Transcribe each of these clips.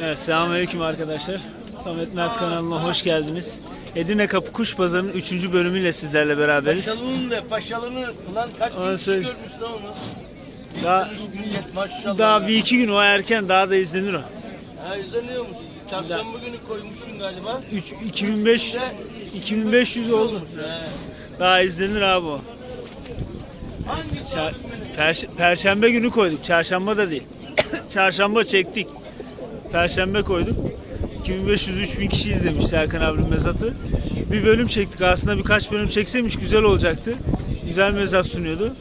Evet, selamünaleyküm arkadaşlar. Samet Mert kanalına hoş geldiniz. Edirne Kapı Kuş Pazarı'nın 3. bölümüyle sizlerle beraberiz. Paşalının de paşalının ulan kaç bin kişi söyle- görmüş de onu. Daha, Üç millet maşallah. daha bir iki gün o erken daha da izlenir o. Ha izleniyormuş. Çarşamba günü koymuşsun galiba. 3, 2005, 2500 oldu. He. Daha izlenir abi o. Hangi Ça- Perş- Perşembe günü koyduk. Çarşamba da değil. Çarşamba çektik. Perşembe koyduk. 2500-3000 kişi izlemiş Serkan abinin mezatı. Bir bölüm çektik. Aslında birkaç bölüm çekseymiş güzel olacaktı. Güzel mezat sunuyordu.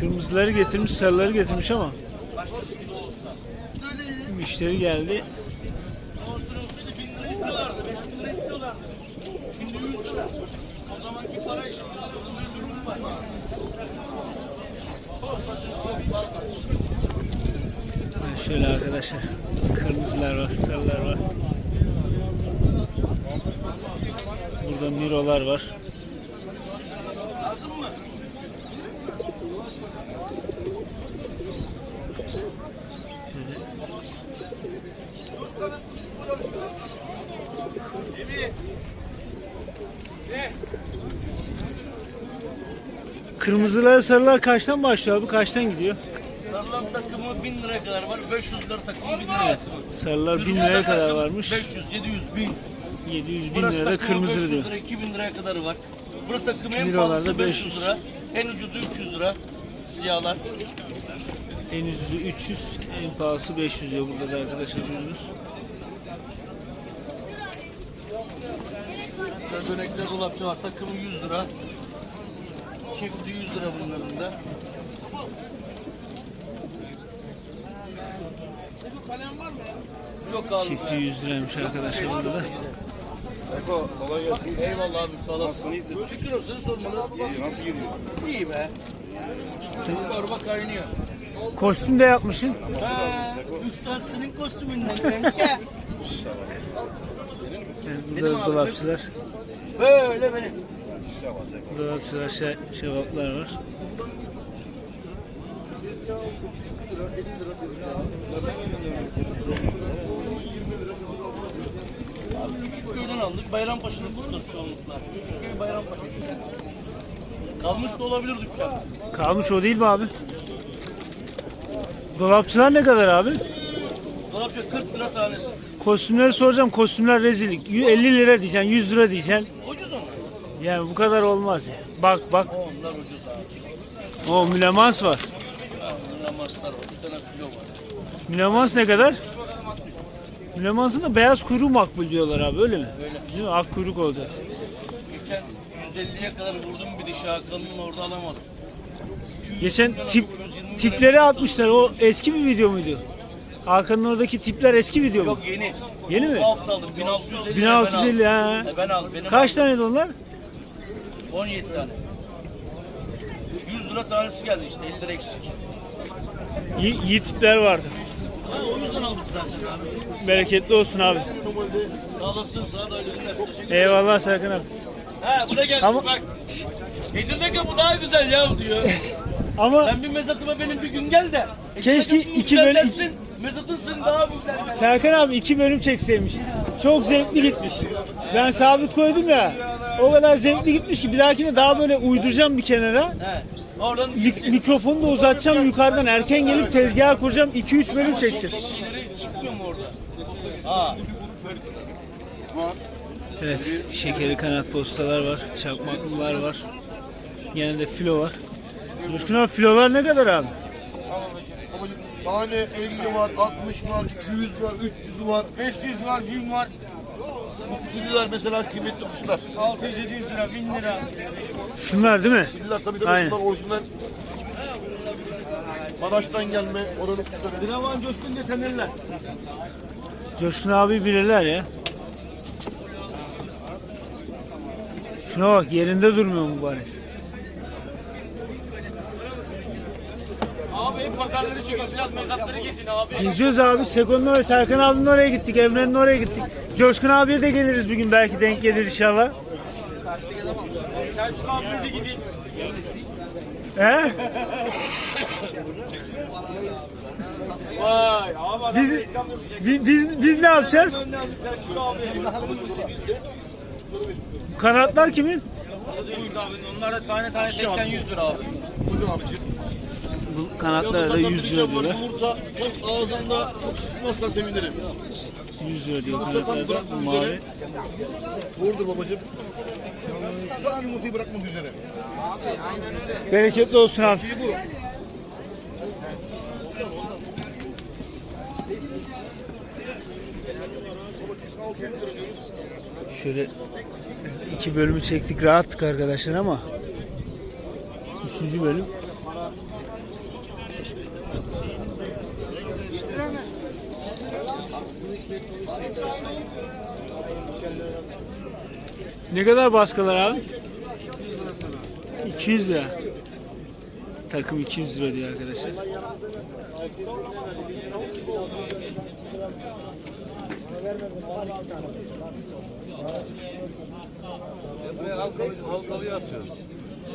Kırmızıları getirmiş, sarıları getirmiş ama müşteri geldi. Olsun olsaydı bin lira istiyorlardı. Beş bin lira istiyorlardı. Şimdi yüz lira. O zamanki parayla bir durum var. Ha, Şöyle arkadaşlar. Kırmızılar var, sarılar var. Burada mirolar var. Kırmızılar sarılar kaçtan başlıyor abi? Kaçtan gidiyor? Sarılan takımı bin liraya kadar var. 500 lira takımı bin liraya. Sarılar 1000 liraya kadar varmış. 500, 700, 1000. 700 bin Burası lirada takımı kırmızı 500 diyor. lira, 2000 liraya kadar var. Burası takımı en pahalısı 500 500 lira. En ucuzu 300 lira. Siyahlar. En ucuzu 300, en pahalısı 500 diyor burada da arkadaşlar görüyorsunuz. Burada dönekler dolapçı var. Takımı 100 lira. Çifti 100 lira bunların da. Yok abi. Çifti 100 liraymış arkadaşlar burada da. Eko kolay gelsin. Eyvallah abi sağ olasın. Nasılsın, olsun seni sormalı. İyi, nasıl gidiyor? İyi be. Çorba kaynıyor. Kostüm de yapmışsın. Ha, üç tane senin kostümünden. burada abi, dolapçılar, Böyle benim. Dolapçılar, şey, şevaplar var. Abi küçük köyden aldık. Bayrampaşa'nın kuşları çoğunlukla. Köy Bayrampaşa. Kalmış da olabilir dükkan. Kalmış o değil mi abi? Dolapçılar ne kadar abi? Dolapça 40 lira tanesi. Kostümleri soracağım. Kostümler rezillik. 50 lira diyeceksin, 100 lira diyeceksin. Ucuz onlar. Yani bu kadar olmaz ya. Bak bak. Onlar ucuz abi. O mülemans var. Ha, Bunlar maslar var. Bir tane kilo var. Mülemans ne kadar? Mülemansın da beyaz kuyruğu makbul diyorlar abi öyle mi? Öyle. Değil mi? Ak kuyruk olacak. Geçen 150'ye kadar vurdum bir dişi Hakan'ın orada alamadım. 200 Geçen tip 120 lira. tipleri atmışlar. O eski bir video muydu? Hakan'ın oradaki tipler eski video mu? Yok yeni. Yeni mi? Bu hafta aldım. 1650 1650 ben ha. E, Ben aldım. Benim Kaç tane de onlar? 17 tane. 100 lira tanesi geldi işte 50 lira eksik. İyi, iyi tipler vardı. Ha, o yüzden aldık zaten abi. Bereketli olsun abi. Sağ olasın sağ da öyle Eyvallah Serkan abi. Ha bu da geldi Ama- bak. Edirne bu daha güzel ya diyor. Ama Sen bir mezatıma benim bir gün gel de. Keşke Edirne iki güzel bölüm- dersin, Mezatın senin daha güzel. Serkan abi iki bölüm çekseymiş. Çok zevkli gitmiş. Ben sabit koydum ya. O kadar zevkli gitmiş ki bir dahakine daha böyle uyduracağım bir kenara. He. Oradan Mik- mikrofonu da uzatacağım yukarıdan erken gelip tezgaha kuracağım 2-3 bölüm çekeceğim. şeyleri çıkmıyor mu orada? Ha. Evet şekeri kanat postalar var. Çakmaklılar var. Yine de filo var. Coşkun abi filolar ne kadar abi? Tane 50 var, 60 var, 200 var, 300 var. 500 var, 1000 var. Bu fitiller mesela kıymetli kuşlar. 600-700 lira, 1000 lira. Şunlar değil mi? Fitiller tabii Aynen. tabii bunlar orijinal. Madaş'tan gelme oranın kuşları. Dravan Coşkun detenerler. Coşkun abi bilirler ya. Şuna bak yerinde durmuyor mübarek. Abi hep pazarları çıkıyor. Biraz mezatları kesin abi. Geziyoruz abi. Seko'nun oraya, Serkan abinin oraya gittik. Emre'nin oraya gittik. Coşkun abiye de geliriz bir gün belki denk gelir inşallah. Selçuk abiye de gideyim. He? Vay abi Biz, bi- biz, biz ne yapacağız? abi. Kanatlar kimin? Onlar da tane tane 80-100 lira abi. Bu ne abicim? Bu kanatlara da 100 lira diyorlar. Yumurta çok ağzında çok sıkmazsan sevinirim. 100 lira diyor kanatlarda. bırakmak Mavi. Vurdur babacığım. Tam yumurtayı bırakmak üzere. Bereketli olsun abi. Şöyle iki bölümü çektik rahattık arkadaşlar ama üçüncü bölüm Ne kadar baskılar abi? 200 lira. Takım 200 lira diyor arkadaşlar. Halkalıya atıyor.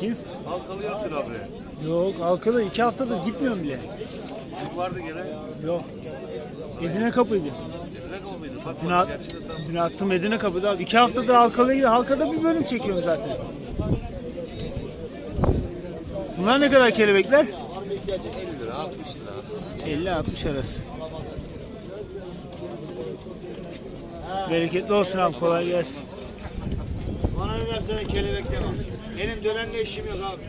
Kim? Halkalıya atıyor abi. Yok Halkalı iki haftadır gitmiyorum bile. Kim vardı gene? Yok. Edirne kapıydı. Dün, at, dün attım Edirne kapıda. İki haftadır Halkalı'ya gidiyor. Halkada bir bölüm çekiyorum zaten. Bunlar ne kadar kelebekler? 50 lira 60 lira. 50-60 arası. Bereketli olsun abi kolay gelsin. Bana ne versene kelebek demem. Benim dönenle işim yok abi.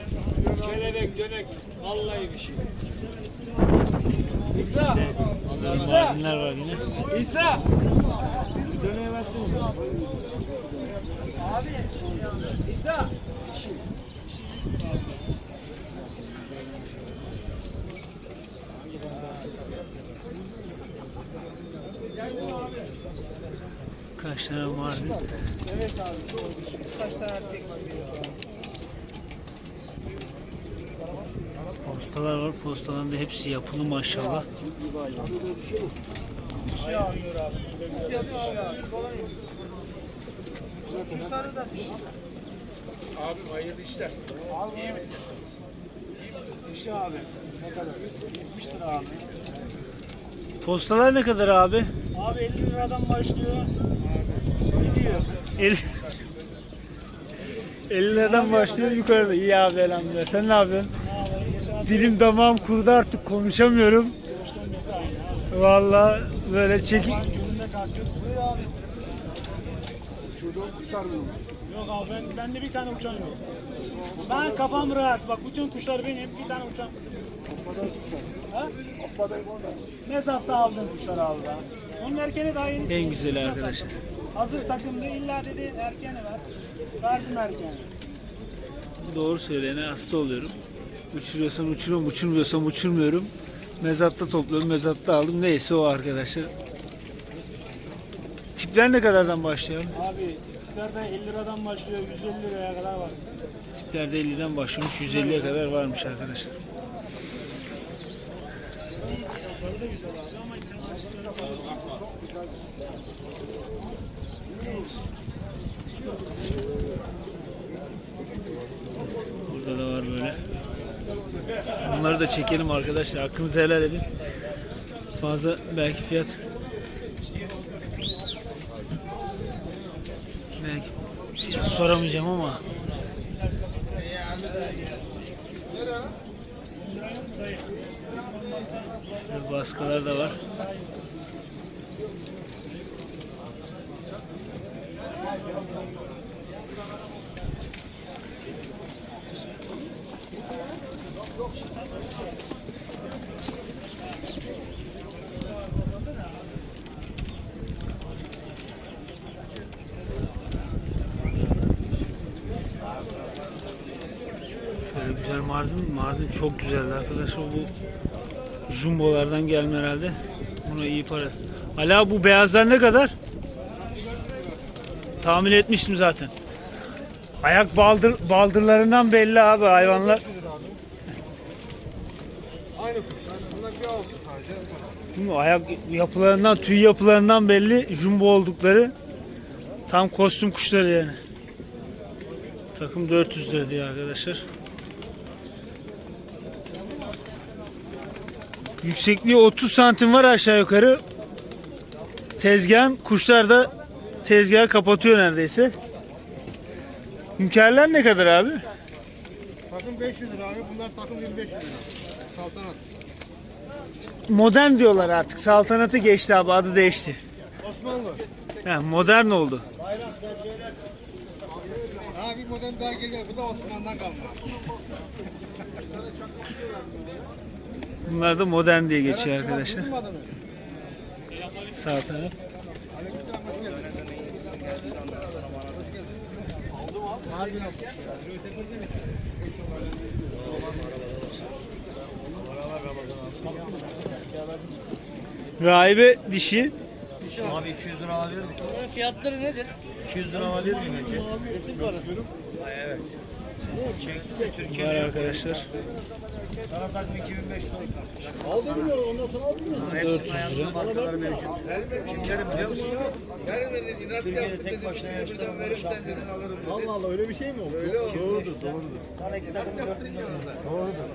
Kelebek, dönek, vallahi bir şey. İsa! Mardinler var yine. İsa! Döneğe versene. Abi! İsa! Kaç tane Mardin? Postalar var. Postaların da hepsi yapılı maşallah. Şu sarı da dişi. Abim hayırlı işler. İyi misin? Dişi abi. Ne kadar? 70 lira abi. Postalar ne kadar abi? Abi 50 liradan başlıyor. Gidiyor. 50 50 liradan başlıyor yukarıda. İyi abi elhamdülillah. Sen ne yapıyorsun? Dilim damağım kurudu artık konuşamıyorum. De. Vallahi böyle çeki... Gününde kalktık. Buyur abi. Yok abi ben, bende bir tane uçan yok. Ben kafam rahat. Bak bütün kuşlar benim. Bir tane uçan kuşum yok. Ha? Mezat'ta aldığım kuşlar abi ben. Onun erkeğini daha yeni. En güzeli arkadaşlar. Hazır takımda illa dedi erkeğini ver. Verdim erkeğini. Doğru söyleyene hasta oluyorum. Uçuruyorsam uçuruyorum, uçurmuyorsam uçurmuyorum. Mezatta topluyorum, mezatta aldım. Neyse o arkadaşlar. Tipler ne kadardan başlıyor? Abi tiplerde 50 liradan başlıyor 150 liraya kadar var. Tiplerde 50'den başlamış, 150'ye kadar varmış arkadaşlar. Sarı da güzel abi ama içeride açı sarı sarı. Burada da var böyle. Bunları da çekelim arkadaşlar. Hakkınızı helal edin. Fazla belki fiyat belki fiyat soramayacağım ama baskılar da var. Şöyle güzel Mardin. Mardin çok güzeldi arkadaşlar. Bu jumbolardan gelme herhalde. Buna iyi para. Hala bu beyazlar ne kadar? Tahmin etmiştim zaten. Ayak baldır, baldırlarından belli abi hayvanlar. Aynı kuş. Bunlar bir altı sadece. Değil mi? Ayak yapılarından, tüy yapılarından belli jumbo oldukları. Tam kostüm kuşları yani. Takım 400 lira diyor arkadaşlar. Yüksekliği 30 santim var aşağı yukarı. Tezgahın kuşlar da tezgahı kapatıyor neredeyse. Hünkârlar ne kadar abi? Takım 500 lira abi. Bunlar takım 1500 lira. Saltanat. Modern diyorlar artık. Saltanatı geçti abi adı değişti. Osmanlı. Ha, modern oldu. Abi modern daha geliyor. Bu da Osmanlı'dan kalma. Bunlar da modern diye geçiyor arkadaşlar. Adını? Saltanat. Rahibe dişi. Abi 200 lira alabilir miyim? Fiyatları nedir? 200 lira alabilir miyim önce? Resim parası. Evet. Çekti de Türkiye'de arkadaşlar. Sana takım 2500 lira. Aldım ya ondan sonra aldım ya. Hepsinin ayağında markaları mevcut. Kimlerin biliyor musun? Türkiye'de tek başına yarıştıran şampiyon. Allah Allah öyle bir şey mi oldu? Öyle oldu. Doğrudur, doğrudur. Sana iki takım 400 lira. Doğrudur.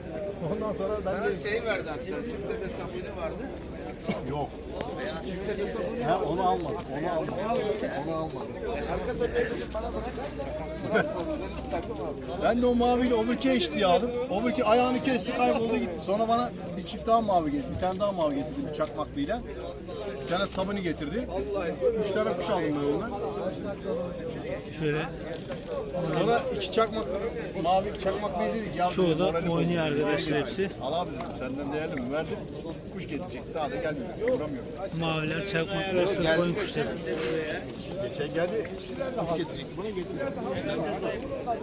Ondan sonra ben de şey verdi hatta. Çifte mesafeli vardı. yok. Ha, onu almadım. Onu almadım. Onu almadım. ben de o maviyle öbürkü eşliği aldım. Öbürkü ayağını kesti kayboldu gitti. Sonra bana bir çift daha mavi getirdi. Bir tane daha mavi getirdi bir çakmaklıyla. Bir tane sabunu getirdi. Üç tane kuş aldım ben ondan. Şöyle. Sonra iki çakmak mavi çakmaklıyı dedik. Ya Çoğu da morali bozuldu. oynuyor arkadaşlar hepsi. Al abi dedim senden değerli mi? Verdim. Kuş getirecek. Daha da gelmiyor. Vuramıyorum. Maviler, çakmaklar, sırf oyun kuşları. Geçen geldi. Kuş getirecek. Buna getirdi.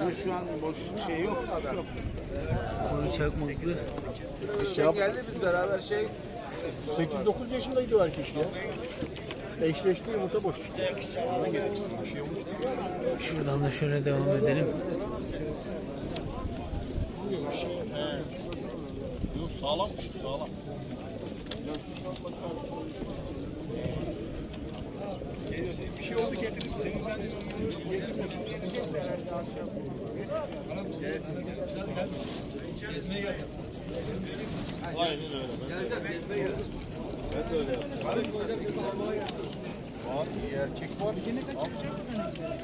Ama şu an boş şey yok. Yok. Oyun çakmaklı. Şey geldi biz beraber şey 8-9 yaşındaydı belki işte ya. Eşleşti yumurta boş. Şey. Şuradan da şöyle devam edelim. Yok sağlam sağlam. Bir şey oldu getirdim. Senin ben gelirse Gelsin. Gezmeye geldim. Aynen öyle. Ben de öyle yaptım. Erkek var.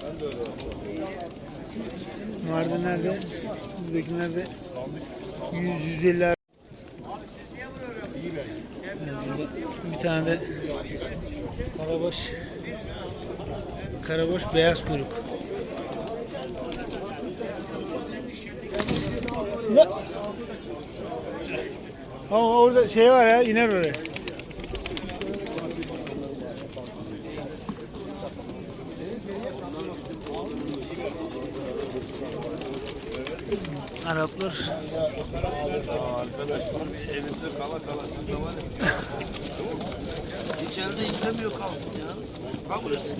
Ben de öyle yaptım. Mardin nerede? Buradaki nerede? 100 150 ar- Bir tane de karabaş karabaş beyaz kuyruk. Ama orada şey var ya iner oraya. Araplar Elimde kala kala sizde var ya. İçeride istemiyor kalsın ya. Kabul etsin.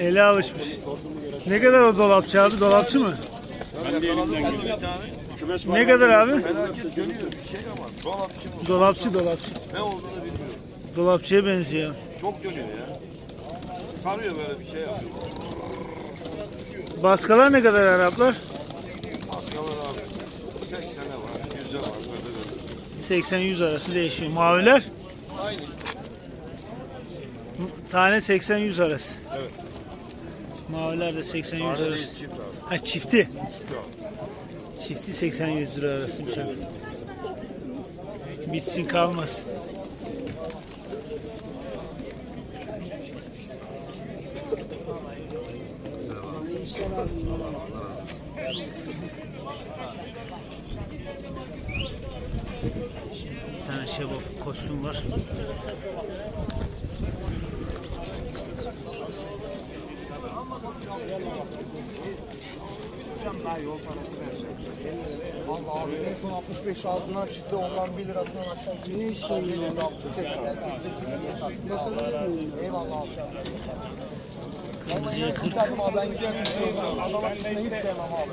ele alışmış. Ne kadar o dolapçı abi? Dolapçı mı? Ben de elimden bir tane. Ne kadar abi? Felaket dönüyor bir şey ama dolapçı mı? Dolapçı dolapçı. Ne olduğunu bilmiyorum. Dolapçıya benziyor. Çok dönüyor ya. Sarıyor böyle bir şey yapıyor. Baskalar ne kadar Araplar? Var, 100'e var. Böyle böyle. 80-100 arası değişiyor. Maviler? Aynı. Tane 80-100 arası. Evet. Maviler de 80-100 Tane arası. değil çift abi. Ha çifti. Çifti 80-100 lira abi. Bitsin kalmasın. Bir tane şebap kostüm var. Vallahi abi en son 65 ağzından çıktı ondan 1 lirasından aşağı gitti. Ne işlemi Eyvallah abi. Takım abi ben gidiyorum. Kişine hiç sevmem abi.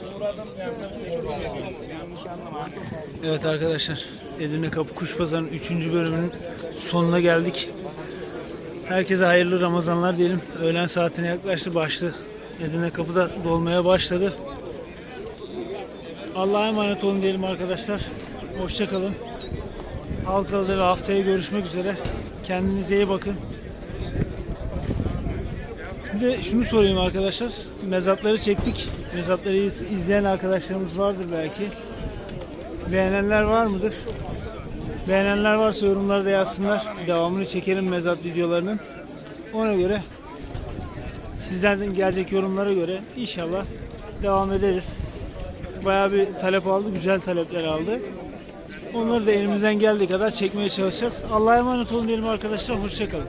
Evet arkadaşlar Edirne Kapı Kuş Pazarı'nın 3. bölümünün sonuna geldik. Herkese hayırlı Ramazanlar diyelim. Öğlen saatine yaklaştı başlı. Edirne Kapı'da dolmaya başladı. Allah'a emanet olun diyelim arkadaşlar. Hoşçakalın. Halkalı'da ve haftaya görüşmek üzere. Kendinize iyi bakın. Bir de şunu sorayım arkadaşlar. Mezatları çektik. Mezatları iz- izleyen arkadaşlarımız vardır belki. Beğenenler var mıdır? Beğenenler varsa yorumlarda yazsınlar. Devamını çekelim mezat videolarının. Ona göre sizlerden gelecek yorumlara göre inşallah devam ederiz. Bayağı bir talep aldı. Güzel talepler aldı. Onları da elimizden geldiği kadar çekmeye çalışacağız. Allah'a emanet olun diyelim arkadaşlar. Hoşçakalın.